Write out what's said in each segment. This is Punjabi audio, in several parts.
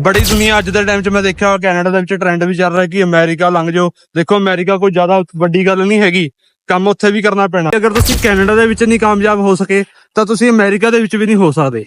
ਬੜੀ ਦੁਨੀਆ ਅੱਜ ਦੇ ਟਾਈਮ 'ਚ ਮੈਂ ਦੇਖਿਆ, ਕੈਨੇਡਾ ਦੇ ਵਿੱਚ ਟ੍ਰੈਂਡ ਵੀ ਚੱਲ ਰਿਹਾ ਕਿ ਅਮਰੀਕਾ ਲੰਘ ਜਾਓ। ਦੇਖੋ, ਅਮਰੀਕਾ ਕੋਈ ਜ਼ਿਆਦਾ ਵੱਡੀ ਗੱਲ ਨਹੀਂ ਹੈਗੀ। ਕੰਮ ਉੱਥੇ ਵੀ ਕਰਨਾ ਪੈਣਾ। ਅਗਰ ਤੁਸੀਂ ਕੈਨੇਡਾ ਦੇ ਵਿੱਚ ਨਹੀਂ ਕਾਮਯਾਬ ਹੋ ਸਕੇ, ਤਾਂ ਤੁਸੀਂ ਅਮਰੀਕਾ ਦੇ ਵਿੱਚ ਵੀ ਨਹੀਂ ਹੋ ਸਕਦੇ।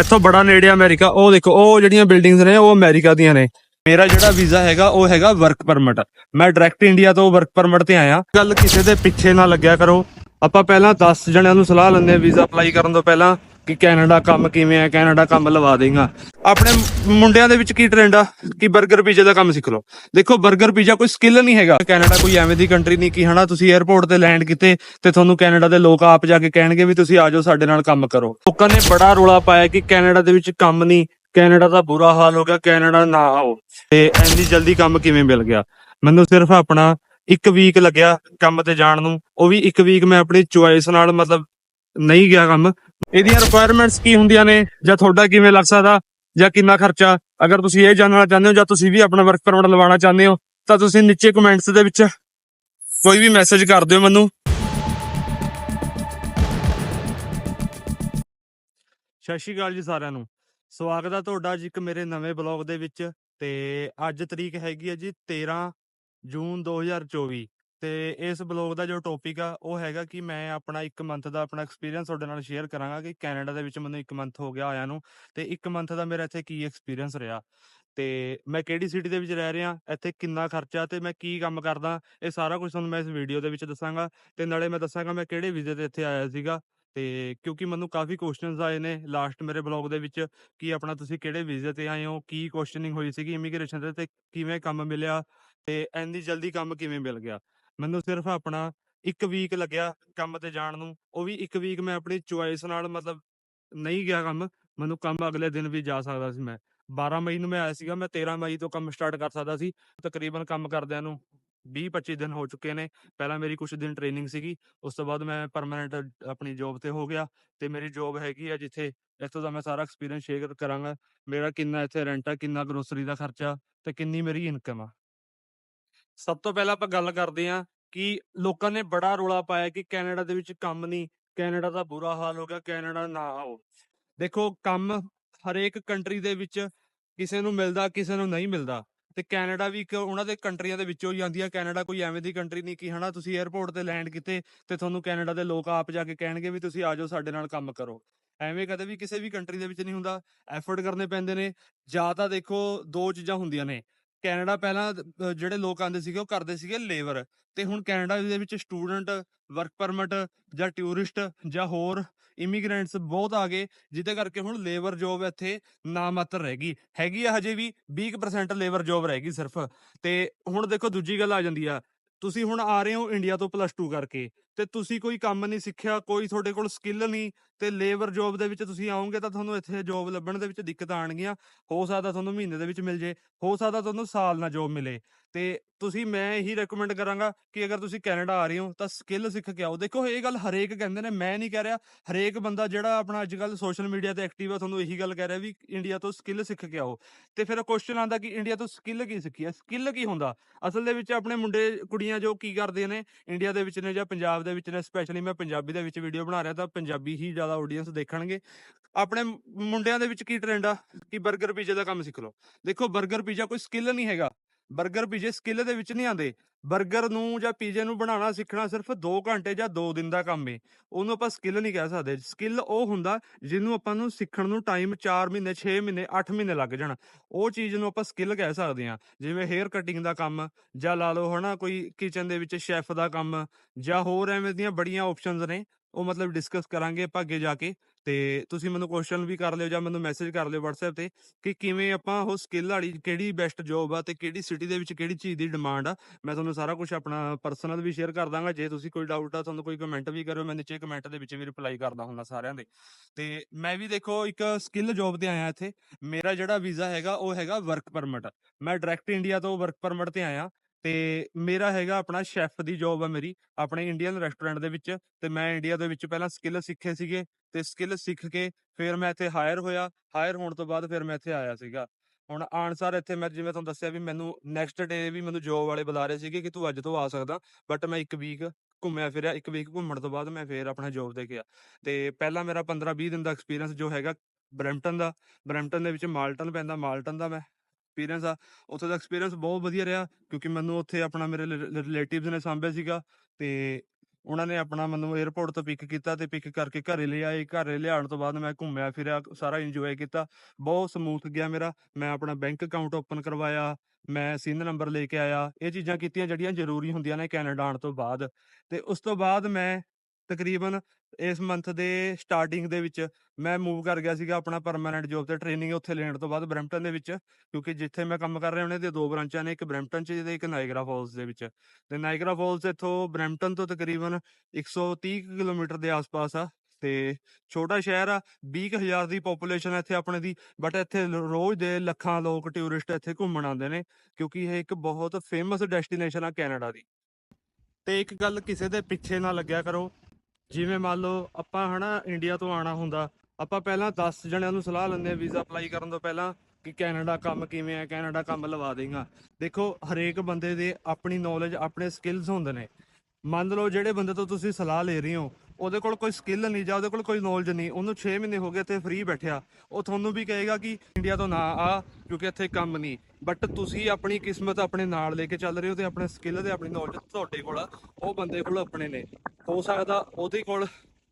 ਇੱਥੋਂ ਬੜਾ ਨੇੜੇ ਆ ਅਮਰੀਕਾ। ਉਹ ਦੇਖੋ, ਉਹ ਜਿਹੜੀਆਂ ਬਿਲਡਿੰਗਸ ਨੇ, ਉਹ ਅਮਰੀਕਾ ਦੀਆਂ ਨੇ। ਮੇਰਾ ਜਿਹੜਾ ਵੀਜ਼ਾ ਹੈਗਾ, ਉਹ ਹੈਗਾ ਵਰਕ ਪਰਮਿਟ ਮੈਂ ਡਾਇਰੈਕਟ ਇੰਡੀਆ ਤੋਂ ਵਰਕ ਪਰਮਿਟ ਤੇ ਆਇਆ। ਗੱਲ ਕਿਸੇ ਦੇ ਪਿੱਛੇ ਨਾ ਲੱਗਿਆ ਕਰੋ। ਆਪਾਂ ਪਹਿਲਾਂ 10 ਜਣਿਆਂ ਨੂੰ ਸਲਾਹ ਲੈਂਦੇ ਆ ਵੀਜ਼ਾ ਅਪਲਾਈ ਕਰਨ ਤੋਂ ਪਹਿਲਾਂ। ਕਿ ਕੈਨੇਡਾ ਕੰਮ ਕਿਵੇਂ ਆ, ਕੈਨੇਡਾ ਕੰਮ ਲਵਾ ਦੇਗਾ। ਆਪਣੇ ਮੁੰਡਿਆਂ ਦੇ ਵਿੱਚ ਕੀ ਟ੍ਰੈਂਡ ਆ? ਕਿ 버ਗਰ ਪੀਜ਼ਾ ਦਾ ਕੰਮ ਸਿੱਖ ਲਓ। ਦੇਖੋ 버ਗਰ ਪੀਜ਼ਾ ਕੋਈ ਸਕਿੱਲ ਨਹੀਂ ਹੈਗਾ। ਕੈਨੇਡਾ ਕੋਈ ਐਵੇਂ ਦੀ ਕੰਟਰੀ ਨਹੀਂ ਕਿ ਹਨਾ, ਤੁਸੀਂ 에어ਪੋਰਟ ਤੇ ਲੈਂਡ ਕੀਤੇ ਤੇ ਤੁਹਾਨੂੰ ਕੈਨੇਡਾ ਦੇ ਲੋਕ ਆਪ ਜਾ ਕੇ ਕਹਿਣਗੇ ਵੀ ਤੁਸੀਂ ਆ ਜਾਓ, ਸਾਡੇ ਨਾਲ ਕੰਮ ਕਰੋ। ਲੋਕਾਂ ਨੇ ਬੜਾ ਰੋਲਾ ਪਾਇਆ ਕਿ ਕੈਨੇਡਾ ਦੇ ਵਿੱਚ ਕੰਮ ਨਹੀਂ। ਕੈਨੇਡਾ ਦਾ ਬੁਰਾ ਹਾਲ ਹੋ ਗਿਆ, ਕੈਨੇਡਾ ਨਾ ਆਓ। ਤੇ ਇੰਨੀ ਜਲਦੀ ਕੰਮ ਕਿਵੇਂ ਮਿਲ ਗਿਆ? ਮੈਨੂੰ ਸਿਰਫ ਆਪਣਾ ਇੱਕ ਵੀਕ ਲੱਗਿਆ ਕੰਮ ਤੇ ਜਾਣ ਨੂੰ। ਉਹ ਵੀ ਇੱਕ ਵੀਕ ਮੈਂ ਆਪਣੀ ਚੁਆਇਸ ਨਾਲ, ਮਤਲਬ ਨਹੀਂ ਗਿਆ ਕੰਮ। ਇਹਦੀਆਂ ਰਿਕੁਆਇਰਮੈਂਟਸ ਕੀ ਹੁੰਦੀਆਂ ਨੇ? ਜਾਂ ਤੁਹਾਡਾ ਕਿਵੇਂ ਲੱਗ ਸਕਦਾ? ਜਾਂ ਕਿੰਨਾ ਖਰਚਾ? ਅਗਰ ਤੁਸੀਂ ਇਹ ਜਾਣਨਾ ਚਾਹੁੰਦੇ ਹੋ ਜਾਂ ਤੁਸੀਂ ਵੀ ਆਪਣਾ ਵਰਕ ਪਰਮਿਟ ਲਵਾਉਣਾ ਚਾਹੁੰਦੇ ਹੋ, ਤਾਂ ਤੁਸੀਂ ਨੀਚੇ ਕਮੈਂਟਸ ਦੇ ਵਿੱਚ ਕੋਈ ਵੀ ਮੈਸੇਜ ਕਰ ਦਿਓ ਮੈਨੂੰ। ਸਤਿ ਸ਼੍ਰੀ ਅਕਾਲ ਜੀ ਸਾਰਿਆਂ ਨੂੰ। ਸਵਾਗਤ ਹੈ ਤੁਹਾਡਾ ਜੀ ਇੱਕ ਮੇਰੇ ਨਵੇਂ ਬਲੌਗ ਦੇ ਵਿੱਚ ਤੇ ਅੱਜ ਤਰੀਕ ਹੈਗੀ ਹੈ ਜੀ 13 ਜੂਨ 2024 ਤੇ ਇਸ ਬਲੌਗ ਦਾ ਜੋ ਟੌਪਿਕ ਆ, ਉਹ ਹੈਗਾ ਕਿ ਮੈਂ ਆਪਣਾ 1 ਮੰਥ ਦਾ ਆਪਣਾ ਐਕਸਪੀਰੀਅੰਸ ਤੁਹਾਡੇ ਨਾਲ ਸ਼ੇਅਰ ਕਰਾਂਗਾ ਕਿ ਕੈਨੇਡਾ ਦੇ ਵਿੱਚ ਮੈਨੂੰ 1 ਮੰਥ ਹੋ ਗਿਆ ਆਇਆ ਨੂੰ ਤੇ 1 ਮੰਥ ਦਾ ਮੇਰਾ ਇੱਥੇ ਕੀ ਐਕਸਪੀਰੀਅੰਸ ਰਿਹਾ ਤੇ ਮੈਂ ਕਿਹੜੀ ਸਿਟੀ ਦੇ ਵਿੱਚ ਰਹਿ ਰਿਹਾ, ਇੱਥੇ ਕਿੰਨਾ ਖਰਚਾ ਤੇ ਮੈਂ ਕੀ ਕੰਮ ਕਰਦਾ, ਇਹ ਸਾਰਾ ਕੁਝ ਤੁਹਾਨੂੰ ਮੈਂ ਇਸ ਵੀਡੀਓ ਦੇ ਵਿੱਚ ਦੱਸਾਂਗਾ ਤੇ ਨਾਲੇ ਮੈਂ ਦੱਸਾਂਗਾ ਮੈਂ ਕਿਹੜੇ ਵੀਜ਼ੇ ਤੇ ਇੱਥੇ ਆਇਆ ਸੀਗਾ ਤੇ ਕਿਉਂਕਿ ਮੈਨੂੰ ਕਾਫੀ ਕੁਐਸਚਨਸ ਆਏ ਨੇ ਲਾਸਟ ਮੇਰੇ ਬਲੌਗ ਦੇ ਵਿੱਚ ਕਿ ਆਪਣਾ ਤੁਸੀਂ ਕਿਹੜੇ ਵੀਜ਼ੇ ਤੇ ਆਏ ਹੋ, ਕੀ ਕੁਐਸਚਨਿੰਗ ਹੋਈ ਸੀਗੀ ਇਮੀਗ੍ਰੇਸ਼ਨ ਦੇ ਤੇ ਕਿਵੇਂ ਕੰਮ ਮਿਲਿਆ ਤੇ ਇੰਨੀ ਜਲਦੀ ਕੰਮ ਕਿਵੇਂ ਮਿਲ ਗਿਆ। ਮੈਨੂੰ ਸਿਰਫ ਆਪਣਾ ਇੱਕ ਵੀਕ ਲੱਗਿਆ ਕੰਮ ਤੇ ਜਾਣ ਨੂੰ, ਉਹ ਵੀ ਇੱਕ ਵੀਕ ਮੈਂ ਆਪਣੀ ਚੁਆਇਸ ਨਾਲ ਮਤਲਬ ਨਹੀਂ ਗਿਆ ਕੰਮ, ਮੈਨੂੰ ਕੰਮ ਅਗਲੇ ਦਿਨ ਵੀ ਜਾ ਸਕਦਾ ਸੀ ਮੈਂ। 12 ਮਈ ਨੂੰ ਮੈਂ ਆਇਆ ਸੀਗਾ, ਮੈਂ 13 ਮਈ ਤੋਂ ਕੰਮ ਸਟਾਰਟ ਕਰ ਸਕਦਾ ਸੀ, ਤਕਰੀਬਨ ਕੰਮ ਕਰਦਿਆਂ ਨੂੰ 20 25 ਦਿਨ ਹੋ ਚੁੱਕੇ ਨੇ, ਪਹਿਲਾਂ ਮੇਰੀ ਕੁਝ ਦਿਨ ਟ੍ਰੇਨਿੰਗ ਸੀਗੀ, ਉਸ ਤੋਂ ਬਾਅਦ ਮੈਂ ਪਰਮਨੈਂਟ ਆਪਣੀ ਜੌਬ ਤੇ ਹੋ ਗਿਆ ਤੇ ਮੇਰੀ ਜੌਬ ਹੈਗੀ ਆ ਜਿੱਥੇ ਇੱਥੋਂ ਦਾ ਮੈਂ ਸਾਰਾ ਐਕਸਪੀਰੀਅੰਸ ਸ਼ੇਅਰ ਕਰਾਂਗਾ, ਮੇਰਾ ਕਿੰਨਾ ਇੱਥੇ ਰੈਂਟ ਆ, ਕਿੰਨਾ ਗਰੋਸਰੀ ਦਾ ਖਰਚਾ ਤੇ ਕਿੰਨੀ ਮੇਰੀ ਇਨਕਮ ਆ। ਸਭ ਤੋਂ ਪਹਿਲਾਂ ਆਪਾਂ ਗੱਲ ਕਰਦੇ ਹਾਂ ਕਿ ਲੋਕਾਂ ਨੇ ਬੜਾ ਰੋਲਾ ਪਾਇਆ ਕਿ ਕੈਨੇਡਾ ਦੇ ਵਿੱਚ ਕੰਮ ਨਹੀਂ, ਕੈਨੇਡਾ ਦਾ ਬੁਰਾ ਹਾਲ ਹੋ ਗਿਆ, ਕੈਨੇਡਾ ਨਾ ਆਓ। ਦੇਖੋ, ਕੰਮ ਹਰੇਕ ਕੰਟਰੀ ਦੇ ਵਿੱਚ ਕਿਸੇ ਨੂੰ ਮਿਲਦਾ, ਕਿਸੇ ਨੂੰ ਨਹੀਂ ਮਿਲਦਾ ਤੇ ਕੈਨੇਡਾ ਵੀ ਇੱਕ ਉਹਨਾਂ ਦੇ ਕੰਟਰੀਆਂ ਦੇ ਵਿੱਚੋਂ ਹੀ ਆਉਂਦੀ ਆ। ਕੈਨੇਡਾ ਕੋਈ ਐਵੇਂ ਦੀ ਕੰਟਰੀ ਨਹੀਂ ਕਿ ਹਨਾ ਤੁਸੀਂ 에ਅਰਪੋਰਟ ਤੇ ਲੈਂਡ ਕੀਤੇ ਤੇ ਤੁਹਾਨੂੰ ਕੈਨੇਡਾ ਦੇ ਲੋਕ ਆਪ ਜਾ ਕੇ ਕਹਿਣਗੇ ਵੀ ਤੁਸੀਂ ਆ ਜਾਓ, ਸਾਡੇ ਨਾਲ ਕੰਮ ਕਰੋ। ਐਵੇਂ ਕਦੇ ਵੀ ਕਿਸੇ ਵੀ ਕੰਟਰੀ ਦੇ ਵਿੱਚ ਨਹੀਂ ਹੁੰਦਾ। ਐਫਰਟ ਕਰਨੇ ਪੈਂਦੇ ਨੇ। ਜਾਂ ਤਾਂ ਦੇਖੋ ਦੋ ਚੀਜ਼ਾਂ ਹੁੰਦੀਆਂ ਨੇ। ਕੈਨੇਡਾ ਪਹਿਲਾਂ ਜਿਹੜੇ ਲੋਕ ਆਉਂਦੇ ਸੀਗੇ, ਉਹ ਕਰਦੇ ਸੀਗੇ ਲੇਬਰ ਤੇ ਹੁਣ ਕੈਨੇਡਾ ਦੇ ਵਿੱਚ ਸਟੂਡੈਂਟ, ਵਰਕ ਪਰਮਿਟ ਜਾਂ ਟੂਰਿਸਟ ਜਾਂ ਹੋਰ ਇਮੀਗ੍ਰੈਂਟਸ ਬਹੁਤ ਆ ਗਏ, ਜਿਹਦੇ ਕਰਕੇ ਹੁਣ ਲੇਬਰ ਜੋਬ ਇੱਥੇ ਨਾ ਮਾਤਰ ਰਹਿ ਗਈ। ਹੈਗੀ ਆ ਹਜੇ ਵੀ 20% ਲੇਬਰ ਜੋਬ ਰਹਿ ਗਈ ਸਿਰਫ। ਤੇ ਹੁਣ ਦੇਖੋ ਦੂਜੀ ਗੱਲ ਆ ਜਾਂਦੀ ਆ, ਤੁਸੀਂ ਹੁਣ ਆ ਰਹੇ ਹੋ ਇੰਡੀਆ ਤੋਂ ਪਲੱਸ 2 ਕਰਕੇ। ਤੇ ਤੁਸੀਂ ਕੋਈ ਕੰਮ ਨਹੀਂ ਸਿੱਖਿਆ, ਕੋਈ ਤੁਹਾਡੇ ਕੋਲ ਸਕਿੱਲ ਨਹੀਂ ਤੇ ਲੇਬਰ ਜੋਬ ਦੇ ਵਿੱਚ ਤੁਸੀਂ ਆਓਗੇ ਤਾਂ ਤੁਹਾਨੂੰ ਇੱਥੇ ਜੋਬ ਲੱਭਣ ਦੇ ਵਿੱਚ ਦਿੱਕਤਾਂ ਆਣਗੀਆਂ ਹੋ ਸਕਦਾ ਤੁਹਾਨੂੰ ਮਹੀਨੇ ਦੇ ਵਿੱਚ ਮਿਲ ਜੇ, ਹੋ ਸਕਦਾ ਤੁਹਾਨੂੰ ਸਾਲ ਨਾਲ ਜੋਬ ਮਿਲੇ। ਤੇ ਤੁਸੀਂ, ਮੈਂ ਇਹੀ ਰეკਮੈਂਡ ਕਰਾਂਗਾ ਕਿ ਅਗਰ ਤੁਸੀਂ ਕੈਨੇਡਾ ਆ ਰਹੇ ਹੋ ਤਾਂ ਸਕਿੱਲ ਸਿੱਖ ਕੇ ਆਓ। ਦੇਖੋ, ਇਹ ਗੱਲ ਹਰੇਕ ਕਹਿੰਦੇ ਨੇ, ਮੈਂ ਨਹੀਂ ਕਹਿ ਰਿਹਾ, ਹਰੇਕ ਬੰਦਾ ਜਿਹੜਾ ਆਪਣਾ ਅੱਜ ਕੱਲ ਸੋਸ਼ਲ ਮੀਡੀਆ ਤੇ ਐਕਟਿਵ ਆ, ਤੁਹਾਨੂੰ ਇਹੀ ਗੱਲ ਕਹਿ ਰਿਹਾ ਵੀ ਇੰਡੀਆ ਤੋਂ ਸਕਿੱਲ ਸਿੱਖ ਕੇ ਆਓ। ਤੇ ਫਿਰ ਕੁਐਸਚਨ ਆਂਦਾ ਕਿ ਇੰਡੀਆ ਤੋਂ ਸਕਿੱਲ ਕੀ ਸਿੱਖੀ ਹੈ? ਸਕਿੱਲ ਕੀ ਹੁੰਦਾ? ਅਸਲ ਦੇ ਵਿੱਚ ਆਪਣੇ ਮੁੰਡੇ, ਕੁੜੀਆਂ ਜੋ ਕੀ ਕਰਦੇ ਨੇ ਇੰਡੀਆ ਦੇ ਵਿੱਚ ਨੇ ਜਾਂ ਪੰਜਾਬ ਦੇ ਵਿੱਚ ਨੇ ਸਪੈਸ਼ਲੀ ਮੈਂ ਪੰਜਾਬੀ ਦੇ ਵਿੱਚ ਵੀਡੀਓ ਬਣਾ ਰਿਹਾ ਤਾਂ ਪੰਜਾਬੀ ਹੀ ਜ਼ਿਆਦਾ ਆਡੀਅנס ਦੇਖਣਗੇ। ਆਪਣੇ ਮੁੰਡਿਆਂ ਦੇ ਵਿੱਚ ਕੀ ਟ੍ਰੈਂਡ ਆ? ਕਿ 버ਗਰ ਪੀਜ਼ੇ ਦਾ ਕੰਮ ਸਿੱਖ ਲਓ। ਦੇਖੋ 버ਗਰ ਪੀਜ਼ਾ ਕੋਈ ਸਕਿੱਲ ਨਹੀਂ ਹੈਗਾ। 버ਗਰ ਪੀਜ਼ੇ ਸਕਿੱਲ ਦੇ ਵਿੱਚ ਨਹੀਂ ਆਉਂਦੇ। 버ਗਰ ਨੂੰ ਜਾਂ ਪੀਜ਼ੇ ਨੂੰ ਬਣਾਉਣਾ ਸਿੱਖਣਾ ਸਿਰਫ 2 ਘੰਟੇ ਜਾਂ 2 ਦਿਨ ਦਾ ਕੰਮ ਏ। ਉਹਨੂੰ ਆਪਾਂ ਸਕਿੱਲ ਨਹੀਂ ਕਹਿ ਸਕਦੇ। ਸਕਿੱਲ ਉਹ ਹੁੰਦਾ ਜਿਹਨੂੰ ਆਪਾਂ ਨੂੰ ਸਿੱਖਣ ਨੂੰ ਟਾਈਮ 4 ਮਹੀਨੇ 6 ਮਹੀਨੇ 8 ਮਹੀਨੇ ਲੱਗ ਜਾਣ। ਉਹ ਚੀਜ਼ ਨੂੰ ਆਪਾਂ ਸਕਿੱਲ ਕਹਿ ਸਕਦੇ ਹਾਂ। ਜਿਵੇਂ ਹੇਅਰ ਕਟਿੰਗ ਦਾ ਕੰਮ ਜਾਂ ਲਾ ਲਓ ਹਨਾ ਕੋਈ ਕਿਚਨ ਦੇ ਵਿੱਚ ਸ਼ੈਫ ਦਾ ਕੰਮ ਜਾਂ ਹੋਰ ਐਵੇਂ ਦੀਆਂ ਬੜੀਆਂ ਆਪਸ਼ਨਸ ਨੇ। ਉਹ ਮਤਲਬ ਡਿਸਕਸ ਕਰਾਂਗੇ ਆਪਾਂ ਅੱਗੇ ਜਾ ਕੇ। ਤੇ ਤੁਸੀਂ ਮੈਨੂੰ ਕੁਐਸਚਨ ਵੀ ਕਰ ਲਿਓ ਜਾਂ ਮੈਨੂੰ ਮੈਸੇਜ ਕਰ ਲਿਓ WhatsApp ਤੇ ਕਿ ਕਿਵੇਂ ਆਪਾਂ ਉਹ ਸਕਿੱਲ ਵਾਲੀ ਕਿਹੜੀ ਬੈਸਟ ਜੌਬ ਆ ਤੇ ਕਿਹੜੀ ਸਿਟੀ ਦੇ ਵਿੱਚ ਕਿਹੜੀ ਚੀਜ਼ ਦੀ ਡਿਮਾਂਡ ਆ। ਮੈਂ ਤੁਹਾਨੂੰ ਸਾਰਾ ਕੁਝ ਆਪਣਾ ਪਰਸਨਲ ਵੀ ਸ਼ੇਅਰ ਕਰ ਦਾਂਗਾ। ਜੇ ਤੁਸੀਂ ਕੋਈ ਡਾਊਟ ਆ ਤੁਹਾਨੂੰ ਕੋਈ ਕਮੈਂਟ ਵੀ ਕਰਿਓ, ਮੈਂ ਨੀਚੇ ਕਮੈਂਟ ਦੇ ਵਿੱਚ ਵੀ ਰਿਪਲਾਈ ਕਰਦਾ ਹੁੰਦਾ ਸਾਰਿਆਂ ਦੇ। ਤੇ ਮੈਂ ਵੀ ਦੇਖੋ, ਇੱਕ ਸਕਿੱਲ ਜੌਬ ਤੇ ਆਇਆ ਇੱਥੇ। ਮੇਰਾ ਜਿਹੜਾ ਵੀਜ਼ਾ ਹੈਗਾ, ਉਹ ਹੈਗਾ ਵਰਕ ਪਰਮਿਟ ਮੈਂ ਡਾਇਰੈਕਟ ਇੰਡੀਆ ਤੋਂ ਵਰਕ ਪਰਮਿਟ ਤੇ ਆਇਆ। ਤੇ ਮੇਰਾ ਹੈਗਾ ਆਪਣਾ ਸ਼ੈਫ ਦੀ ਜੌਬ ਆ ਮੇਰੀ, ਆਪਣੇ ਇੰਡੀਅਨ ਰੈਸਟੋਰੈਂਟ ਦੇ ਵਿੱਚ। ਤੇ ਮੈਂ ਇੰਡੀਆ ਦੇ ਵਿੱਚ ਪਹਿਲਾਂ ਸਕਿੱਲ ਸਿੱਖੇ ਸੀਗੇ। ਤੇ ਸਕਿੱਲ ਸਿੱਖ ਕੇ ਫਿਰ ਮੈਂ ਇੱਥੇ ਹਾਇਰ ਹੋਇਆ। ਹਾਇਰ ਹੋਣ ਤੋਂ ਬਾਅਦ ਫਿਰ ਮੈਂ ਇੱਥੇ ਆਇਆ ਸੀਗਾ। ਹੁਣ ਆਨਸਰ ਇੱਥੇ ਮੈਂ ਜਿਵੇਂ ਤੁਹਾਨੂੰ ਦੱਸਿਆ ਵੀ ਮੈਨੂੰ ਨੈਕਸਟ ਡੇ ਵੀ ਮੈਨੂੰ ਜੋਬ ਵਾਲੇ ਬੁਲਾ ਰਹੇ ਸੀਗੇ ਕਿ ਤੂੰ ਅੱਜ ਤੋਂ ਆ ਸਕਦਾ ਬਟ ਮੈਂ ਇੱਕ ਵੀਕ ਘੁੰਮਿਆ ਫਿਰਿਆ, ਇੱਕ ਵੀਕ ਘੁੰਮਣ ਤੋਂ ਬਾਅਦ ਮੈਂ ਫਿਰ ਆਪਣਾ ਜੋਬ ਤੇ ਗਿਆ। ਤੇ ਪਹਿਲਾਂ ਮੇਰਾ 15 20 ਦਿਨ ਦਾ ਐਕਸਪੀਰੀਅੰਸ ਜੋ ਹੈਗਾ ਬਰੈਂਪਟਨ ਦਾ, ਬਰੈਂਪਟਨ ਦੇ ਵਿੱਚ ਮਾਲਟਨ ਪੈਂਦਾ, ਮਾਲਟਨ ਦਾ ਮੈਂ ਐਕਸਪੀਰੀਅੰਸ ਆ। ਉੱਥੇ ਦਾ ਐਕਸਪੀਰੀਅੰਸ ਬਹੁਤ ਵਧੀਆ ਰਿਹਾ ਕਿਉਂਕਿ ਮੈਨੂੰ ਉੱਥੇ ਆਪਣਾ ਮੇਰੇ ਰਿਲੇਟਿਵਸ ਨੇ ਸਾਂਭਿਆ ਸੀਗਾ ਤੇ ਉਹਨਾਂ ਨੇ ਆਪਣਾ ਮੈਨੂੰ 에어ਪੋਰਟ ਤੋਂ ਪਿਕ ਕੀਤਾ ਤੇ ਪਿਕ ਕਰਕੇ ਘਰੇ ਲਿਆਏ ਆਏ। ਘਰੇ ਲਿਆਉਣ ਤੋਂ ਬਾਅਦ ਮੈਂ ਘੁੰਮਿਆ ਫਿਰਿਆ, ਸਾਰਾ ਇੰਜੋਏ ਕੀਤਾ। ਬਹੁਤ ਸਮੂਥ ਗਿਆ ਮੇਰਾ। ਮੈਂ ਆਪਣਾ ਬੈਂਕ ਅਕਾਊਂਟ ਓਪਨ ਕਰਵਾਇਆ। ਮੈਂ ਸਿਨ ਨੰਬਰ ਲੈ ਕੇ ਆਇਆ। ਇਹ ਚੀਜ਼ਾਂ ਕੀਤੀਆਂ ਜਿਹੜੀਆਂ ਜ਼ਰੂਰੀ ਹੁੰਦੀਆਂ ਨੇ ਕੈਨੇਡਾ ਆਉਣ ਤੋਂ ਬਾਅਦ। ਤੇ ਉਸ ਤੋਂ ਬਾਅਦ ਮੈਂ ਤਕਰੀਬਨ ਇਸ ਮੰਥ ਦੇ ਸਟਾਰਟਿੰਗ ਦੇ ਵਿੱਚ ਮੈਂ ਮੂਵ ਕਰ ਗਿਆ ਸੀਗਾ ਆਪਣਾ ਪਰਮਾਨੈਂਟ ਜੌਬ ਤੇ ਟ੍ਰੇਨਿੰਗ ਉੱਥੇ ਲੈਣ ਤੋਂ ਬਾਅਦ ਬਰੈਂਪਟਨ ਦੇ ਵਿੱਚ, ਕਿਉਂਕਿ ਜਿੱਥੇ ਮੈਂ ਕੰਮ ਕਰ ਰਿਹਾ ਉਹਨਾਂ ਦੇ ਦੋ ਬ੍ਰਾਂਚਾਂ ਨੇ, ਇੱਕ ਬਰੈਂਪਟਨ 'ਚ ਤੇ ਇੱਕ ਨਾਇਗਰਾ ਫਾਲਸ ਦੇ ਵਿੱਚ। ਤੇ ਨਾਇਗਰਾ ਫਾਲਸ ਇੱਥੋਂ ਬਰੈਂਪਟਨ ਤੋਂ ਤਕਰੀਬਨ 130 ਕੁ ਕਿਲੋਮੀਟਰ ਦੇ ਆਸ-ਪਾਸ ਆ, ਤੇ ਛੋਟਾ ਸ਼ਹਿਰ ਆ 20000 ਦੀ ਪੋਪੂਲੇਸ਼ਨ ਇੱਥੇ ਆਪਣੇ ਦੀ ਬਟ ਇੱਥੇ ਰੋਜ਼ ਦੇ ਲੱਖਾਂ ਲੋਕ ਟੂਰਿਸਟ ਇੱਥੇ ਘੁੰਮਣ ਆਉਂਦੇ ਨੇ, ਕਿਉਂਕਿ ਇਹ ਇੱਕ ਬਹੁਤ ਫੇਮਸ ਡੈਸਟੀਨੇਸ਼ਨ ਆ ਕੈਨੇਡਾ ਦੀ। ਤੇ ਇੱਕ ਗੱਲ ਕਿਸੇ ਦੇ ਪਿੱਛੇ ਨਾ ਲੱਗਿਆ ਕਰੋ ਜਿਵੇਂ ਮੰਨ ਲਓ ਆਪਾਂ ਹਨਾ ਇੰਡੀਆ ਤੋਂ ਆਣਾ ਹੁੰਦਾ, ਆਪਾਂ ਪਹਿਲਾਂ 10 ਜਣਿਆਂ ਨੂੰ ਸਲਾਹ ਲੈਂਦੇ ਆ ਵੀਜ਼ਾ ਅਪਲਾਈ ਕਰਨ ਤੋਂ ਪਹਿਲਾਂ ਕਿ ਕੈਨੇਡਾ ਕੰਮ ਕਿਵੇਂ ਹੈ ਕੈਨੇਡਾ ਕੰਮ ਲਵਾ ਦੇਗਾ। ਦੇਖੋ, ਹਰੇਕ ਬੰਦੇ ਦੇ ਆਪਣੀ ਨੌਲੇਜ ਆਪਣੇ ਸਕਿੱਲਸ ਹੁੰਦੇ ਨੇ। ਮੰਨ ਲਓ ਜਿਹੜੇ ਬੰਦੇ ਤੋਂ ਤੁਸੀਂ ਸਲਾਹ ਲੈ ਰਹੇ ਹੋ, ਉਹਦੇ ਕੋਲ ਕੋਈ ਸਕਿੱਲ ਨਹੀਂ ਜਾਂ ਉਹਦੇ ਕੋਲ ਕੋਈ ਨੌਲੇਜ ਨਹੀਂ, ਉਹਨੂੰ 6 ਮਹੀਨੇ ਹੋ ਗਏ ਇੱਥੇ ਫ੍ਰੀ ਬੈਠਿਆ। ਉਹ ਤੁਹਾਨੂੰ ਵੀ ਕਹੇਗਾ ਕਿ ਇੰਡੀਆ ਤੋਂ ਨਾ ਆ, ਕਿਉਂਕਿ ਇੱਥੇ ਕੰਮ ਨਹੀਂ। ਬਟ ਤੁਸੀਂ ਆਪਣੀ ਕਿਸਮਤ ਆਪਣੇ ਨਾਲ ਲੈ ਕੇ ਚੱਲ ਰਹੇ ਹੋ ਤੇ ਆਪਣੇ ਸਕਿੱਲ ਤੇ ਆਪਣੀ ਨੌਲੇਜ ਤੁਹਾਡੇ ਕੋਲ ਆ, ਉਹ ਬੰਦੇ ਕੋਲ ਆਪਣੇ ਨੇ। ਹੋ ਸਕਦਾ ਉਹਦੇ ਕੋਲ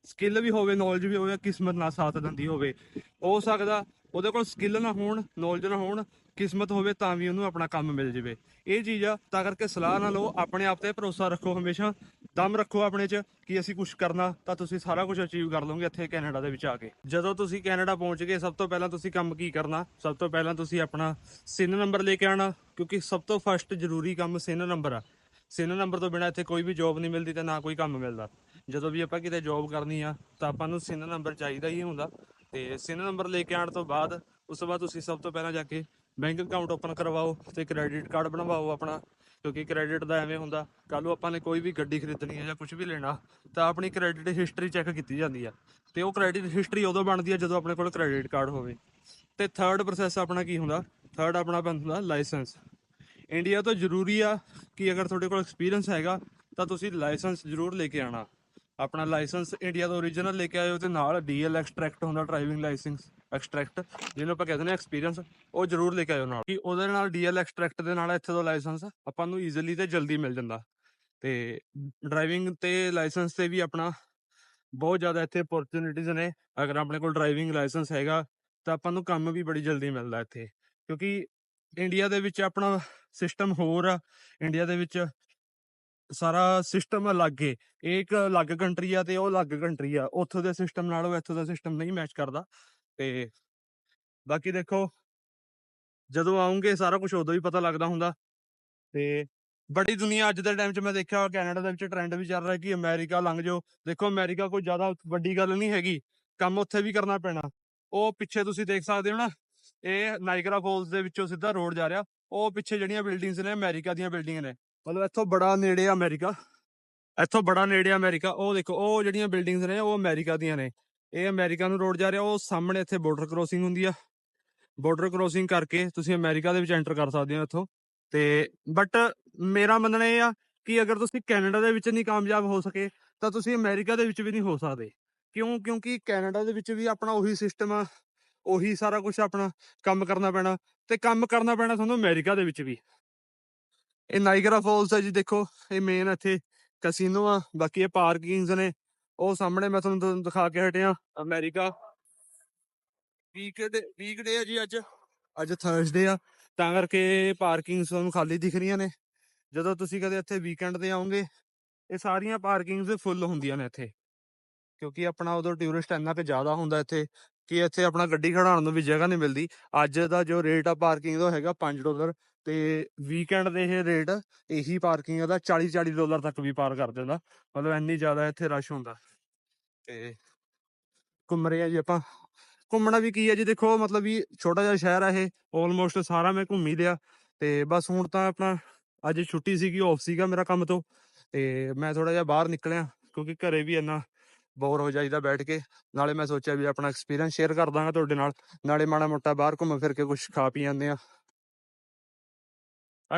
ਸਕਿੱਲ ਵੀ ਹੋਵੇ ਨੌਲੇਜ ਵੀ ਹੋਵੇ, ਕਿਸਮਤ ਨਾਲ ਸਾਥ ਦਿੰਦੀ ਹੋਵੇ। ਹੋ ਸਕਦਾ ਉਹਦੇ ਕੋਲ ਸਕਿੱਲ ਨਾ ਹੋਣ ਨੌਲੇਜ ਨਾ ਹੋਣ, ਕਿਸਮਤ ਹੋਵੇ ਤਾਂ ਵੀ ਉਹਨੂੰ ਆਪਣਾ ਕੰਮ ਮਿਲ ਜਾਵੇ। ਇਹ ਚੀਜ਼ ਆ, ਤਾਂ ਕਰਕੇ ਸਲਾਹ ਨਾ ਲਓ, ਆਪਣੇ ਆਪ ਤੇ ਭਰੋਸਾ ਰੱਖੋ ਹਮੇਸ਼ਾ। ਦਮ ਰੱਖੋ ਆਪਣੇ 'ਚ ਕਿ ਅਸੀਂ ਕੁਝ ਕਰਨਾ ਤਾਂ ਤੁਸੀਂ ਸਾਰਾ ਕੁਝ ਅਚੀਵ ਕਰ ਲਓਗੇ ਇੱਥੇ ਕੈਨੇਡਾ ਦੇ ਵਿੱਚ ਆ ਕੇ। ਜਦੋਂ ਤੁਸੀਂ ਕੈਨੇਡਾ ਪਹੁੰਚ ਗਏ, ਸਭ ਤੋਂ ਪਹਿਲਾਂ ਤੁਸੀਂ ਕੰਮ ਕੀ ਕਰਨਾ? ਸਭ ਤੋਂ ਪਹਿਲਾਂ ਤੁਸੀਂ ਆਪਣਾ ਸਿਨ ਨੰਬਰ ਲੈ ਕੇ ਆਣਾ ਕਿਉਂਕਿ ਸਭ ਤੋਂ ਫਸਟ ਜ਼ਰੂਰੀ ਕੰਮ ਸਿਨ ਨੰਬਰ ਆ। ਸਿਨ ਨੰਬਰ ਤੋਂ ਬਿਨਾ ਇੱਥੇ ਕੋਈ ਵੀ ਜੌਬ ਨਹੀਂ ਮਿਲਦੀ ਤੇ ਨਾ ਕੋਈ ਕੰਮ ਮਿਲਦਾ। ਜਦੋਂ ਵੀ ਆਪਾਂ ਕਿਤੇ ਜੌਬ ਕਰਨੀ ਆ, ਤਾਂ ਆਪਾਂ ਨੂੰ ਸਿਨ ਨੰਬਰ ਚਾਹੀਦਾ ਹੀ ਹੁੰਦਾ। ਤੇ ਸਿਨ ਨੰਬਰ ਲੈ ਕੇ ਆਉਣ ਤੋਂ ਬਾਅਦ, ਉਸ ਤੋਂ ਬਾਅਦ ਤੁਸੀਂ ਸਭ ਤੋਂ ਪਹਿਲਾਂ ਜਾ ਕੇ ਬੈਂਕ ਅਕਾਊਂਟ ਓਪਨ ਕਰਵਾਓ ਤੇ ਕ੍ਰੈਡਿਟ ਕਾਰਡ ਬਣਵਾਓ ਆਪਣਾ। ਕਿਉਂਕਿ ਕ੍ਰੈਡਿਟ ਦਾ ਐਵੇਂ ਹੁੰਦਾ ਕੱਲ ਨੂੰ ਆਪਾਂ ਨੇ ਕੋਈ ਵੀ ਗੱਡੀ ਖਰੀਦਣੀ ਹੈ ਜਾਂ ਕੁਝ ਵੀ ਲੈਣਾ, ਤਾਂ ਆਪਣੀ ਕ੍ਰੈਡਿਟ ਹਿਸਟਰੀ ਚੈੱਕ ਕੀਤੀ ਜਾਂਦੀ ਆ। ਤੇ ਉਹ ਕ੍ਰੈਡਿਟ ਹਿਸਟਰੀ ਉਦੋਂ ਬਣਦੀ ਆ ਜਦੋਂ ਆਪਣੇ ਕੋਲ ਕ੍ਰੈਡਿਟ ਕਾਰਡ ਹੋਵੇ। ਤੇ ਥਰਡ ਪ੍ਰੋਸੈਸ ਆਪਣਾ ਕੀ ਹੁੰਦਾ? ਥਰਡ ਆਪਣਾ ਬਣਦਾ ਲਾਇਸੈਂਸ ਇੰਡੀਆ ਤੋਂ ਜ਼ਰੂਰੀ ਆ ਕਿ ਅਗਰ ਤੁਹਾਡੇ ਕੋਲ ਐਕਸਪੀਰੀਅੰਸ ਹੈਗਾ, ਤਾਂ ਤੁਸੀਂ ਲਾਇਸੈਂਸ ਜ਼ਰੂਰ ਲੈ ਕੇ ਆਣਾ ਆਪਣਾ ਲਾਇਸੈਂਸ ਇੰਡੀਆ ਦਾ origignal ਲੈ ਕੇ ਆਇਓ ਤੇ ਨਾਲ ਡੀਐਲ ਐਕਸਟ੍ਰੈਕਟ ਹੁੰਦਾ ਡਰਾਈਵਿੰਗ ਲਾਇਸੈਂਸ ਐਕਸਟ੍ਰੈਕਟ ਜਿਹਨੂੰ ਆਪਾਂ ਕਹਿੰਦੇ ਨੇ ਐਕਸਪੀਰੀਅੰਸ ਉਹ ਜ਼ਰੂਰ ਲੈ ਕੇ ਆਇਓ ਨਾਲ। ਕਿ ਉਹਦੇ ਨਾਲ ਡੀਐਲ ਐਕਸਟ੍ਰੈਕਟ ਦੇ ਨਾਲ ਇੱਥੇ ਦਾ ਲਾਇਸੈਂਸ ਆਪਾਂ ਨੂੰ ਈਜ਼ੀਲੀ ਤੇ ਜਲਦੀ ਮਿਲ ਜਾਂਦਾ। ਤੇ ਡਰਾਈਵਿੰਗ ਤੇ ਲਾਇਸੈਂਸ ਤੇ ਵੀ ਆਪਣਾ ਬਹੁਤ ਜ਼ਿਆਦਾ ਇੱਥੇ ਓਪਰਚ्युनिटीज ਨੇ। ਅਗਰ ਆਪਣੇ ਕੋਲ ਡਰਾਈਵਿੰਗ ਲਾਇਸੈਂਸ ਹੈਗਾ, ਤਾਂ ਆਪਾਂ ਨੂੰ ਕੰਮ ਵੀ ਬੜੀ ਜਲਦੀ ਮਿਲਦਾ ਇੱਥੇ। ਕਿਉਂਕਿ ਇੰਡੀਆ ਦੇ ਵਿੱਚ ਆਪਣਾ ਸਿਸਟਮ ਹੋਰ ਆ। ਇੰਡੀਆ ਦੇ ਵਿੱਚ ਸਾਰਾ ਸਿਸਟਮ ਅਲੱਗ ਏ। ਇਹ ਇੱਕ ਅਲੱਗ ਕੰਟਰੀ ਆ ਤੇ ਉਹ ਅਲੱਗ ਕੰਟਰੀ ਆ। ਉੱਥੋਂ ਦੇ ਸਿਸਟਮ ਨਾਲ ਉਹ ਇੱਥੋਂ ਦਾ ਸਿਸਟਮ ਨਹੀਂ ਮੈਚ ਕਰਦਾ। ਤੇ ਬਾਕੀ ਦੇਖੋ, ਜਦੋਂ ਆਉਂਗੇ ਸਾਰਾ ਕੁਝ ਉਦੋਂ ਹੀ ਪਤਾ ਲੱਗਦਾ ਹੁੰਦਾ। ਤੇ ਬੜੀ ਦੁਨੀਆ ਅੱਜ ਦੇ ਟਾਈਮ 'ਚ ਮੈਂ ਦੇਖਿਆ, ਕੈਨੇਡਾ ਦੇ ਵਿੱਚ ਟ੍ਰੈਂਡ ਵੀ ਚੱਲ ਰਿਹਾ ਕਿ ਅਮਰੀਕਾ ਲੰਘ ਜਾਓ। ਦੇਖੋ, ਅਮਰੀਕਾ ਕੋਈ ਜ਼ਿਆਦਾ ਵੱਡੀ ਗੱਲ ਨਹੀਂ ਹੈਗੀ। ਕੰਮ ਉੱਥੇ ਵੀ ਕਰਨਾ ਪੈਣਾ। ਉਹ ਪਿੱਛੇ ਤੁਸੀਂ ਦੇਖ ਸਕਦੇ ਹੋ ਨਾ, ਇਹ ਨਾਇਗਰਾ ਫਾਲਸ ਦੇ ਵਿੱਚੋਂ ਸਿੱਧਾ ਰੋਡ ਜਾ ਰਿਹਾ। ਉਹ ਪਿੱਛੇ ਜਿਹੜੀਆਂ ਬਿਲਡਿੰਗਸ ਨੇ, ਅਮਰੀਕਾ ਦੀਆਂ ਬਿਲਡਿੰਗਾਂ ਨੇ। ਮਤਲਬ ਇੱਥੋਂ ਬੜਾ ਨੇੜੇ ਆ ਅਮਰੀਕਾ। ਇੱਥੋਂ ਬੜਾ ਨੇੜੇ ਆ ਅਮਰੀਕਾ। ਉਹ ਦੇਖੋ, ਉਹ ਜਿਹੜੀਆਂ ਬਿਲਡਿੰਗਸ ਨੇ, ਉਹ ਅਮਰੀਕਾ ਦੀਆਂ ਨੇ। ਇਹ ਅਮਰੀਕਾ ਨੂੰ ਰੋਡ ਜਾ ਰਿਹਾ, ਉਹ ਸਾਹਮਣੇ ਇੱਥੇ ਬਾਰਡਰ ਕ੍ਰੋਸਿੰਗ ਹੁੰਦੀ ਆ। ਬਾਰਡਰ ਕ੍ਰੋਸਿੰਗ ਕਰਕੇ ਤੁਸੀਂ ਅਮਰੀਕਾ ਦੇ ਵਿੱਚ ਐਂਟਰ ਕਰ ਸਕਦੇ ਹੋ ਇੱਥੋਂ। ਤੇ ਬਟ ਮੇਰਾ ਮੰਨਣਾ ਇਹ ਆ ਕਿ ਅਗਰ ਤੁਸੀਂ ਕੈਨੇਡਾ ਦੇ ਵਿੱਚ ਨਹੀਂ ਕਾਮਯਾਬ ਹੋ ਸਕੇ, ਤਾਂ ਤੁਸੀਂ ਅਮਰੀਕਾ ਦੇ ਵਿੱਚ ਵੀ ਨਹੀਂ ਹੋ ਸਕਦੇ। ਕਿਉਂ? ਕਿਉਂਕਿ ਕੈਨੇਡਾ ਦੇ ਵਿੱਚ ਵੀ ਆਪਣਾ ਉਹੀ ਸਿਸਟਮ ਆ, ਉਹੀ ਸਾਰਾ ਕੁਝ ਆਪਣਾ ਕੰਮ ਕਰਨਾ ਪੈਣਾ। ਤੇ ਕੰਮ ਕਰਨਾ ਪੈਣਾ ਤੁਹਾਨੂੰ ਅਮਰੀਕਾ ਦੇ ਵਿੱਚ ਵੀ। ਇਹ ਨਾਇਗਰਾ ਫਾਲਸ ਹੈ ਜੀ ਦੇਖੋ, ਇਹ ਮੇਨ ਇੱਥੇ ਕੈਸੀਨੋ ਆ, ਬਾਕੀ ਇਹ ਪਾਰਕਿੰਗਸ ਨੇ। ਉਹ ਸਾਹਮਣੇ ਮੈਂ ਤੁਹਾਨੂੰ ਦਿਖਾ ਕੇ ਹਟਿਆ, ਅਮਰੀਕਾ। ਵੀਕਡੇ ਵੀਕਡੇ ਆ ਜੀ ਅੱਜ। ਅੱਜ ਥਰਸਡੇ ਆ, ਤਾਂ ਕਰਕੇ ਪਾਰਕਿੰਗਸ ਤੁਹਾਨੂੰ ਖਾਲੀ ਦਿਖ ਰਹੀਆਂ ਨੇ। ਜਦੋਂ ਤੁਸੀਂ ਕਦੇ ਇੱਥੇ ਵੀਕਐਂਡ ਤੇ ਆਓਗੇ, ਇਹ ਸਾਰੀਆਂ ਪਾਰਕਿੰਗਸ ਫੁੱਲ ਹੁੰਦੀਆਂ ਨੇ ਇੱਥੇ। ਕਿਉਂਕਿ ਆਪਣਾ ਉਦੋਂ ਟੂਰਿਸਟ ਇੰਨਾ ਕੁ ਜ਼ਿਆਦਾ ਹੁੰਦਾ ਇੱਥੇ, ਕਿ ਇੱਥੇ ਆਪਣਾ ਗੱਡੀ ਖੜਾਉਣ ਨੂੰ ਵੀ ਜਗ੍ਹਾ ਨਹੀਂ ਮਿਲਦੀ। ਅੱਜ ਦਾ ਜੋ ਰੇਟ ਆ ਪਾਰਕਿੰਗ ਦਾ ਹੈਗਾ 5 ਡਾਲਰ ਤੇ ਵੀਕਐਂਡ ਦੇ ਇਹ ਰੇਟ ਇਹੀ ਪਾਰਕਿੰਗ ਦਾ 40 40 ਡਾਲਰ ਤੱਕ ਵੀ ਪਾਰ ਕਰ ਦਿੰਦਾ ਮਤਲਬ ਇੰਨੀ ਜ਼ਿਆਦਾ ਇੱਥੇ ਰਸ਼ ਹੁੰਦਾ। ਤੇ ਘੁੰਮ ਰਹੇ ਆ ਜੀ ਆਪਾਂ। ਘੁੰਮਣਾ ਵੀ ਕੀ ਹੈ ਜੀ, ਦੇਖੋ ਮਤਲਬ ਵੀ ਛੋਟਾ ਜਿਹਾ ਸ਼ਹਿਰ ਆ ਇਹ ਆਲਮੋਸਟ ਸਾਰਾ ਮੈਂ ਘੁੰਮ ਹੀ ਲਿਆ। ਤੇ ਬਸ ਹੁਣ ਤਾਂ ਆਪਣਾ ਅੱਜ ਛੁੱਟੀ ਸੀਗੀ ਆਫ ਸੀਗਾ ਮੇਰਾ ਕੰਮ ਤੋਂ। ਤੇ ਮੈਂ ਥੋੜਾ ਜਿਹਾ ਬਾਹਰ ਨਿਕਲਿਆ, ਕਿਉਂਕਿ ਘਰੇ ਵੀ ਇੰਨਾ ਬੋਰ ਹੋ ਜਾਈਦਾ ਬੈਠ ਕੇ। ਨਾਲੇ ਮੈਂ ਸੋਚਿਆ ਵੀ ਆਪਣਾ ਐਕਸਪੀਰੀਅੰਸ ਸ਼ੇਅਰ ਕਰ ਦਾਂਗਾ ਤੁਹਾਡੇ ਨਾਲ। ਨਾਲੇ ਮਾੜਾ ਮੋਟਾ ਬਾਹਰ ਘੁੰਮ ਫਿਰ ਕੇ ਕੁਝ ਖਾ ਪੀ ਜਾਂਦੇ ਆ।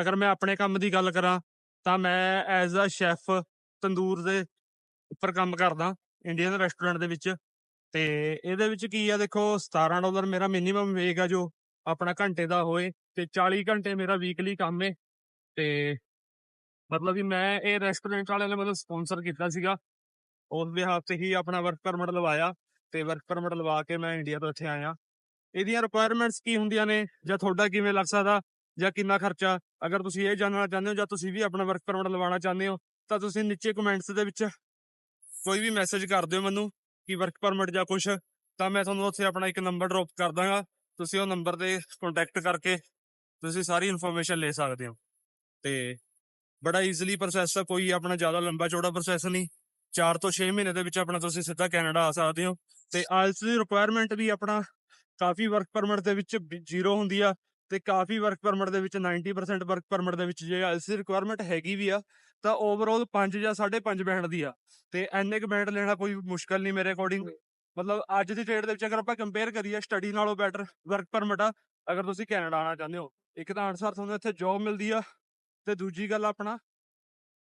ਅਗਰ ਮੈਂ ਆਪਣੇ ਕੰਮ ਦੀ ਗੱਲ ਕਰਾਂ, ਤਾਂ ਮੈਂ ਐਜ਼ ਅ ਸ਼ੈਫ ਤੰਦੂਰ ਦੇ ਉੱਪਰ ਕੰਮ ਕਰਦਾ ਇੰਡੀਅਨ ਰੈਸਟੋਰੈਂਟ ਦੇ ਵਿੱਚ। ਤੇ ਇਹਦੇ ਵਿੱਚ ਕੀ ਆ, ਦੇਖੋ 17 ਡਾਲਰ ਮੇਰਾ ਮਿਨੀਮਮ ਵੇਗ ਆ ਜੋ ਆਪਣਾ ਘੰਟੇ ਦਾ ਹੋਏ ਤੇ 40 ਘੰਟੇ ਮੇਰਾ ਵੀਕਲੀ ਕੰਮ ਏ। ਤੇ ਮਤਲਬ ਵੀ ਮੈਂ ਇਹ ਰੈਸਟੋਰੈਂਟ ਵਾਲਿਆਂ ਨੇ ਮਤਲਬ ਸਪਾਂਸਰ ਕੀਤਾ ਸੀਗਾ। ਉਸ ਦੇ ਤੇ ਹੀ ਆਪਣਾ ਵਰਕ ਪਰਮਿਟ ਲਵਾਇਆ ਤੇ ਵਰਕ ਪਰਮਿਟ ਲਵਾ ਕੇ ਮੈਂ ਇੰਡੀਆ ਤੋਂ ਇੱਥੇ ਆਇਆ। ਇਹਦੀਆਂ ਰਿਕੁਆਇਰਮੈਂਟਸ ਕੀ ਹੁੰਦੀਆਂ ਨੇ ਜਾਂ ਤੁਹਾਡਾ ਕਿਵੇਂ ਲੱਗ ਸਕਦਾ? ਜਾਂ ਕਿੰਨਾ ਖਰਚਾ? ਅਗਰ ਤੁਸੀਂ ਇਹ ਜਾਣਨਾ ਚਾਹੁੰਦੇ ਹੋ ਜਾਂ ਤੁਸੀਂ ਵੀ ਆਪਣਾ ਵਰਕ ਪਰਮਿਟ ਲਵਾਉਣਾ ਚਾਹੁੰਦੇ ਹੋ, ਤਾਂ ਤੁਸੀਂ ਨੀਚੇ ਕਮੈਂਟਸ ਦੇ ਵਿੱਚ ਕੋਈ ਵੀ ਮੈਸੇਜ ਕਰ ਦਿਓ ਮੈਨੂੰ ਕਿ ਵਰਕ ਪਰਮਿਟ ਜਾਂ ਕੁਝ ਤਾਂ ਮੈਂ ਤੁਹਾਨੂੰ ਉੱਥੇ ਆਪਣਾ ਇੱਕ ਨੰਬਰ ਡ੍ਰੌਪ ਕਰ ਦਾਂਗਾ। ਤੁਸੀਂ ਉਹ ਨੰਬਰ ਤੇ ਕੰਟੈਕਟ ਕਰਕੇ ਤੁਸੀਂ ਸਾਰੀ ਇਨਫੋਰਮੇਸ਼ਨ ਲੈ ਸਕਦੇ ਹੋ। ਤੇ ਬੜਾ ਈਜ਼ੀਲੀ ਪ੍ਰੋਸੈਸ ਆ, ਕੋਈ ਆਪਣਾ ਜ਼ਿਆਦਾ ਲੰਬਾ ਚੌੜਾ ਪ੍ਰੋਸੈਸ ਨਹੀਂ। 4 ਤੋਂ 6 ਮਹੀਨੇ ਦੇ ਵਿੱਚ ਆਪਣਾ ਤੁਸੀਂ ਸਿੱਧਾ ਕੈਨੇਡਾ ਆ ਸਕਦੇ ਹੋ। ਤੇ ਆਇਲਸ ਦੀ ਰਿਕੁਆਇਰਮੈਂਟ ਵੀ ਆਪਣਾ ਕਾਫੀ ਵਰਕ ਪਰਮਿਟ ਦੇ ਵਿੱਚ ਜ਼ੀਰੋ ਹੁੰਦੀ ਆ। ਤੇ ਕਾਫੀ ਵਰਕ ਪਰਮਿਟ ਦੇ ਵਿੱਚ 90% ਵਰਕ ਪਰਮਿਟ ਦੇ ਵਿੱਚ ਜੇ ਦੀ ਰਿਕੁਆਇਰਮੈਂਟ ਹੈਗੀ ਵੀ ਆ ਤਾਂ ਓਵਰਆਲ 5 ਜਾਂ 5.5 ਬੈਂਡ ਦੀ ਆ। ਤੇ ਐਨੇ ਕੁ ਬੈਂਡ ਲੈਣਾ ਕੋਈ ਮੁਸ਼ਕਲ ਨਹੀਂ ਮੇਰੇ ਅਕੋਰਡਿੰਗ ਮਤਲਬ ਅੱਜ ਦੀ ਡੇਟ ਦੇ ਵਿੱਚ ਅਗਰ ਆਪਾਂ ਕੰਪੇਅਰ ਕਰੀਏ ਸਟੱਡੀ ਨਾਲੋਂ ਬੈਟਰ ਵਰਕ ਪਰਮਿਟ ਆ ਅਗਰ ਤੁਸੀਂ ਕੈਨੇਡਾ ਆਉਣਾ ਚਾਹੁੰਦੇ ਹੋ ਇੱਕ ਤਾਂ ਅਨਸਰ ਤੁਹਾਨੂੰ ਇੱਥੇ ਜੌਬ ਮਿਲਦੀ ਆ ਤੇ ਦੂਜੀ ਗੱਲ ਆਪਣਾ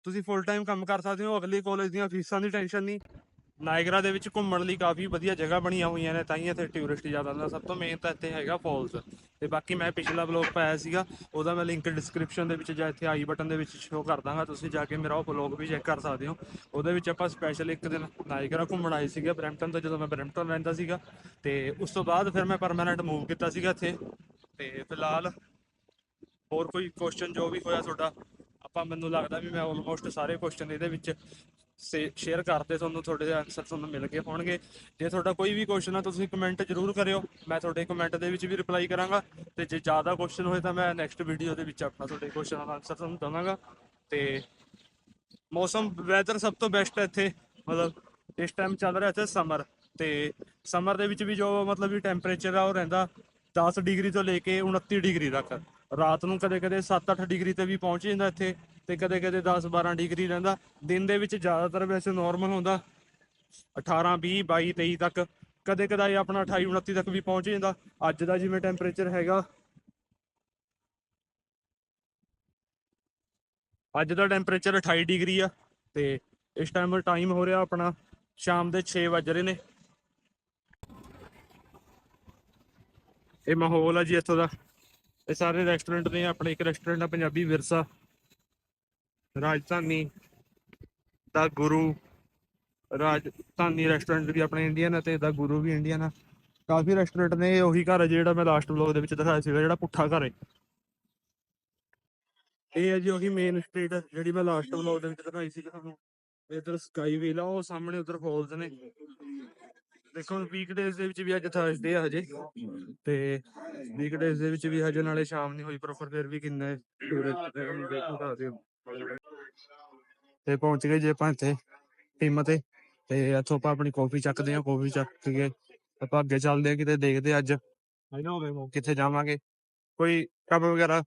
ਤੁਸੀਂ ਫੁੱਲ ਟਾਈਮ ਕੰਮ ਕਰ ਸਕਦੇ ਹੋ ਅਗਲੇ ਕਾਲਜ ਦੀਆਂ ਫੀਸਾਂ ਦੀ ਟੈਨਸ਼ਨ ਨਹੀਂ। ਨਾਇਗਰਾ ਦੇ ਵਿੱਚ ਘੁੰਮਣ ਲਈ ਕਾਫੀ ਵਧੀਆ ਜਗ੍ਹਾ ਬਣੀਆਂ ਹੋਈਆਂ ਨੇ, ਤਾਂ ਹੀ ਇੱਥੇ ਟੂਰਿਸਟ ਜ਼ਿਆਦਾ ਆਉਂਦਾ ਸਭ ਤੋਂ ਮੇਨ ਤਾਂ ਇੱਥੇ ਹੈਗਾ ਫਾਲਸ ਤੇ ਬਾਕੀ ਮੈਂ ਪਿਛਲਾ ਵਲੌਗ ਪਾਇਆ ਸੀਗਾ, ਉਹਦਾ ਮੈਂ ਲਿੰਕ ਡਿਸਕ੍ਰਿਪਸ਼ਨ ਦੇ ਵਿੱਚ ਜਾਂ ਇੱਥੇ ਆਈ ਬਟਨ ਦੇ ਵਿੱਚ ਸ਼ੋ ਕਰ ਦਾਂਗਾ, ਤੁਸੀਂ ਜਾ ਕੇ ਮੇਰਾ ਉਹ ਵਲੌਗ ਵੀ ਚੈੱਕ ਕਰ ਸਕਦੇ ਹੋ। ਉਹਦੇ ਵਿੱਚ ਆਪਾਂ ਸਪੈਸ਼ਲ ਇੱਕ ਦਿਨ ਨਾਇਗਰਾ ਘੁੰਮਣ ਆਏ ਸੀਗੇ, ਬਰੈਂਪਟਨ ਤੋਂ ਜਦੋਂ ਮੈਂ ਬਰੈਂਪਟਨ ਰਹਿੰਦਾ ਸੀਗਾ, ਤੇ ਉਸ ਤੋਂ ਬਾਅਦ ਫਿਰ ਮੈਂ ਪਰਮਾਨੈਂਟ ਮੂਵ ਕੀਤਾ ਸੀਗਾ ਇੱਥੇ। ਤੇ ਫਿਲਹਾਲ ਹੋਰ ਕੋਈ ਕੁਐਸਚਨ ਜੋ ਵੀ ਹੋਇਆ ਤੁਹਾਡਾ, ਆਪਾਂ ਮੈਨੂੰ ਲੱਗਦਾ ਵੀ ਮੈਂ ਆਲਮੋਸਟ ਸਾਰੇ ਕੁਐਸਚਨ ਇਹਦੇ ਵਿੱਚ ਸ਼ੇਅਰ ਕਰਤੇ ਤੁਹਾਨੂੰ ਤੁਹਾਡੇ ਆਨਸਰ ਤੁਹਾਨੂੰ ਮਿਲ ਗਏ ਹੋਣਗੇ। ਜੇ ਤੁਹਾਡਾ ਕੋਈ ਵੀ ਕੁਐਸਚਨ ਆ, ਤੁਸੀਂ ਕਮੈਂਟ ਜ਼ਰੂਰ ਕਰਿਓ। ਮੈਂ ਤੁਹਾਡੇ ਕਮੈਂਟ ਦੇ ਵਿੱਚ ਵੀ ਰਿਪਲਾਈ ਕਰਾਂਗਾ। ਤੇ ਜੇ ਜ਼ਿਆਦਾ ਕੁਐਸਚਨ ਹੋਏ ਤਾਂ ਮੈਂ ਨੈਕਸਟ ਵੀਡੀਓ ਦੇ ਵਿੱਚ ਆਪਣਾ ਤੁਹਾਡੇ ਕੁਐਸਚਨਾਂ ਦਾ ਆਨਸਰ ਤੁਹਾਨੂੰ ਦਵਾਂਗਾ। ਤੇ ਮੌਸਮ ਵੈਦਰ ਸਭ ਤੋਂ ਬੈਸਟ ਹੈ ਇੱਥੇ। ਮਤਲਬ ਇਸ ਟਾਈਮ ਚੱਲ ਰਿਹਾ ਇੱਥੇ ਸਮਰ ਤੇ ਸਮਰ ਦੇ ਵਿੱਚ ਵੀ ਜੋ ਮਤਲਬ ਵੀ ਟੈਂਪਰੇਚਰ ਆ ਉਹ ਰਹਿੰਦਾ 10 ਡਿਗਰੀ ਤੋਂ ਲੈ ਕੇ 29 ਡਿਗਰੀ ਤੱਕ। ਰਾਤ ਨੂੰ ਕਦੇ-ਕਦੇ 7-8 ਡਿਗਰੀ ਤੇ ਵੀ ਪਹੁੰਚ ਜਾਂਦਾ ਇੱਥੇ। ਤੇ ਕਦੇ-ਕਦੇ 10-12 ਡਿਗਰੀ ਰਹਿੰਦਾ। ਦਿਨ ਦੇ ਵਿੱਚ ਜ਼ਿਆਦਾਤਰ ਵੈਸੇ ਨਾਰਮਲ ਹੁੰਦਾ। 18 20 22 23 ਤੱਕ। ਕਦੇ ਕਦਾਈ ਆਪਣਾ 28 29 ਤੱਕ ਵੀ ਪਹੁੰਚ ਜਾਂਦਾ। ਅੱਜ ਦਾ ਜਿਵੇਂ ਟੈਂਪਰੇਚਰ ਹੈਗਾ। ਅੱਜ ਦਾ ਟੈਂਪਰੇਚਰ 28 ਡਿਗਰੀ ਆ। ਤੇ ਇਸ ਟਾਈਮ ਟਾਈਮ ਹੋ ਰਿਹਾ ਆਪਣਾ। ਸ਼ਾਮ ਦੇ 6 ਵੱਜ ਰਹੇ ਨੇ। ਇਹ ਮਾਹੌਲ ਆ ਜੀ ਇੱਥੋਂ ਦਾ। ਇਹ ਸਾਰੇ ਰੈਸਟੋਰੈਂਟ ਨੇ ਆਪਣੇ। ਇੱਕ ਰੈਸਟੋਰੈਂਟ ਆ ਪੰਜਾਬੀ ਵਿਰਸਾ। ਰਾਜਧਾਨੀ ਦਾ ਗੁਰੂ, ਰਾਜਧਾਨੀ ਰੈਸਟੋਰੈਂਟ ਵੀ ਆਪਣੇ ਇੰਡੀਅਨ ਆ ਦਾ ਗੁਰੂ ਵੀ ਇੰਡੀਅਨ ਆ। ਕਾਫੀ ਰੈਸਟੋਰੈਂਟ ਨੇ ਇਹ ਉਹੀ ਘਰ ਆ ਜਿਹੜਾ ਮੈਂ ਲਾਸਟ ਵਲੌਗ ਦੇ ਵਿੱਚ ਦਿਖਾਇਆ ਸੀਗਾ, ਜਿਹੜਾ ਪੁੱਠਾ ਘਰ ਹੈ ਇਹ ਹੈ ਜੀ ਉਹੀ ਮੇਨ ਸਟਰੀਟ ਜਿਹੜੀ ਮੈਂ ਲਾਸਟ ਵਲੌਗ ਦੇ ਵਿੱਚ ਦਿਖਾਈ ਸੀ ਤੁਹਾਨੂੰ। ਇਧਰ ਸਕਾਈ ਵੀਲ ਆ, ਉਹ ਸਾਹਮਣੇ ਉਧਰ ਫਾਲਸ ਨੇ। ਦੇਖੋ ਵੀਕਡੇਜ਼ ਦੇ ਵਿੱਚ ਵੀ ਅੱਜ ਥਰਸਡੇ ਆ ਹਜੇ। ਤੇ ਵੀਕ ਡੇਜ ਦੇ ਵਿੱਚ ਵੀ ਹਜੇ ਨਾਲੇ ਸ਼ਾਮ ਨਹੀਂ ਹੋਈ ਪ੍ਰੋਪਰ ਫਿਰ ਵੀ ਕਿੰਨੇ ਟੂਰਿਸਟ ਦੇਖੋ ਸਕਦੇ ਤੇ ਪਹੁੰਚ ਗਏ ਜੇ ਆਪਾਂ ਇੱਥੇ ਟੀਮ ਤੇ ਤੇ ਇੱਥੋਂ ਆਪਾਂ ਆਪਣੀ ਕਾਫੀ ਚੱਕਦੇ ਆ ਕਾਫੀ ਚੱਕ ਕੇ ਆਪਾਂ ਅੱਗੇ ਚੱਲਦੇ ਆ ਕਿਤੇ, ਦੇਖਦੇ ਆ ਅੱਜ। ਕਿੱਥੇ ਜਾਵਾਂਗੇ। ਕੋਈ ਕੰਮ ਵਗੈਰਾ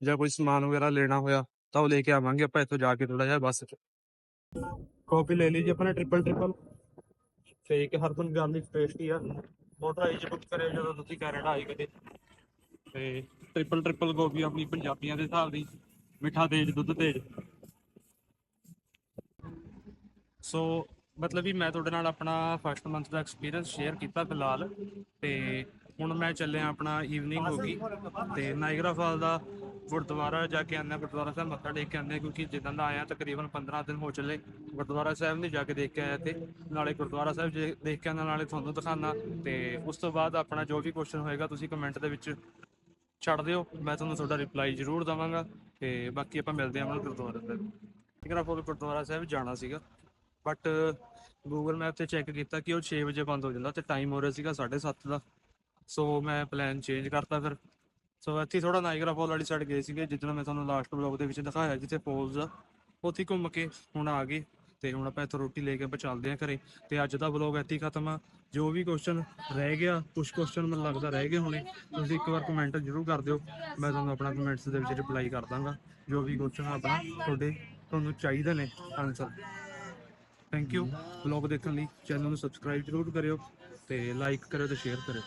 ਜਾਂ ਕੋਈ ਸਮਾਨ ਵਗੈਰਾ ਲੈਣਾ ਹੋਇਆ ਤਾਂ ਉਹ ਲੈ ਕੇ ਆਵਾਂਗੇ, ਆਪਾਂ ਇੱਥੋਂ ਜਾ ਕੇ ਥੋੜਾ ਜਿਹਾ ਬੱਸ ਚ। ਕਾਫੀ ਲੈ ਲਈ ਜੀ ਆਪਾਂ ਟ੍ਰਿਪਲ ਟ੍ਰਿਪਲ ਤੇ ਇੱਕ ਹਰਬਨ ਗਾਰਲਿਕ ਪੇਸਟੀ ਆ। ਮੋਟਰ ਆਈ ਬੁੱਕ ਕਰਿਓ ਜਦੋਂ ਤੁਸੀਂ ਕੈਨੇਡਾ ਆਏ ਕਦੇ। ਤੇ ਟ੍ਰਿਪਲ ਟ੍ਰਿਪਲ ਕਾਫੀ ਆਪਣੀ ਪੰਜਾਬੀਆਂ ਦੇ ਹਿਸਾਬ ਦੀ। ਮਿੱਠਾ ਤੇਜ਼, ਦੁੱਧ ਤੇਜ਼। ਸੋ ਮਤਲਬ ਵੀ ਮੈਂ ਤੁਹਾਡੇ ਨਾਲ ਆਪਣਾ ਫਸਟ ਮੰਥ ਦਾ ਐਕਸਪੀਰੀਅੰਸ ਸ਼ੇਅਰ ਕੀਤਾ ਫਿਲਹਾਲ ਤੇ ਹੁਣ ਮੈਂ ਚੱਲਿਆ ਆਪਣਾ ਈਵਨਿੰਗ ਹੋ ਗਈ ਤੇ ਨਾਇਗਰਾ ਫਾਲ ਦਾ ਗੁਰਦੁਆਰਾ ਜਾ ਕੇ ਆਉਂਦੇ, ਗੁਰਦੁਆਰਾ ਸਾਹਿਬ ਮੱਥਾ ਟੇਕ ਕੇ ਆਉਂਦੇ ਕਿਉਂਕਿ ਜਿੱਦਾਂ ਦਾ ਆਇਆ ਤਕਰੀਬਨ 15 ਦਿਨ ਹੋ ਚੱਲੇ ਗੁਰਦੁਆਰਾ ਸਾਹਿਬ ਨੇ ਜਾ ਕੇ ਦੇਖ ਕੇ ਆਇਆ ਤੇ ਨਾਲੇ ਗੁਰਦੁਆਰਾ ਸਾਹਿਬ ਜੇ ਦੇਖ ਕੇ ਆਉਣਾ ਨਾਲੇ ਤੁਹਾਨੂੰ ਦਿਖਾਣਾ ਤੇ ਉਸ ਤੋਂ ਬਾਅਦ ਆਪਣਾ ਜੋ ਵੀ ਕੁਐਸਚਨ ਹੋਏਗਾ ਤੁਸੀਂ ਕਮੈਂਟ ਦੇ ਵਿੱਚ ਛੱਡ ਦਿਓ। ਮੈਂ ਤੁਹਾਨੂੰ ਤੁਹਾਡਾ ਰਿਪਲਾਈ ਜ਼ਰੂਰ ਦਵਾਂਗਾ। ਤੇ ਬਾਕੀ ਆਪਾਂ ਮਿਲਦੇ ਹਾਂ ਆਪਣਾ ਗੁਰਦੁਆਰਾ ਸਾਹਿਬ ਨਾਇਗਰਾ ਫਾਲ ਗੁਰਦੁਆਰਾ ਸਾਹਿਬ ਜਾਣਾ ਸੀਗਾ। ਬਟ ਗੂਗਲ ਮੈਪ ਤੇ ਚੈੱਕ ਕੀਤਾ ਕਿ ਉਹ 6 ਵਜੇ ਬੰਦ ਹੋ ਜਾਂਦਾ ਤੇ ਟਾਈਮ ਹੋ ਰਿਹਾ ਸੀਗਾ 7:30 ਦਾ। ਸੋ ਮੈਂ ਪਲਾਨ ਚੇਂਜ ਕਰਤਾ ਫਿਰ। ਸੋ ਇੱਥੇ ਥੋੜਾ ਨਾਇਗਰਾ ਫਾਲ ਵਾਲੀ ਸਾਈਡ ਗਏ ਸੀਗੇ, ਜਿੱਦਣ ਮੈਂ ਤੁਹਾਨੂੰ ਲਾਸਟ ਵਲੌਗ ਦੇ ਵਿੱਚ ਦਿਖਾਇਆ, ਜਿੱਥੇ ਫਾਲਸ ਆ, ਉੱਥੇ ਘੁੰਮ ਕੇ ਹੁਣ ਆ ਗਏ। ਤੇ ਹੁਣ ਆਪਾਂ ਇੱਥੋਂ ਰੋਟੀ ਲੈ ਕੇ ਆਪਾਂ ਚੱਲਦੇ ਆਂ ਘਰੇ। ਤੇ ਅੱਜ ਦਾ ਵਲੌਗ ਇੱਥੇ ਹੀ ਖਤਮ ਆ। ਜੋ ਵੀ ਕੁਐਸਚਨ ਰਹਿ ਗਿਆ ਕੁਝ ਕੁਐਸਚਨ ਮੈਨੂੰ ਲੱਗਦਾ ਰਹਿ ਗਏ ਹੋਣੇ, ਤੁਸੀਂ ਇੱਕ ਵਾਰ ਕਮੈਂਟ ਜ਼ਰੂਰ ਕਰ ਦਿਓ। ਮੈਂ ਤੁਹਾਨੂੰ ਆਪਣਾ ਕਮੈਂਟਸ ਦੇ ਵਿੱਚ ਰਿਪਲਾਈ ਕਰ ਦਾਂਗਾ। ਜੋ ਵੀ ਕੁਐਸਚਨ ਆਪਣਾ ਤੁਹਾਡੇ, ਤੁਹਾਨੂੰ ਚਾਹੀਦੇ ਨੇ ਆਨਸਰ ਥੈਂਕ ਯੂ ਵਲੌਗ ਦੇਖਣ ਲਈ ਚੈਨਲ ਨੂੰ ਸਬਸਕ੍ਰਾਈਬ ਜ਼ਰੂਰ ਕਰਿਓ ਤੇ ਲਾਈਕ ਕਰਿਓ ਤੇ ਸ਼ੇਅਰ ਕਰਿਓ।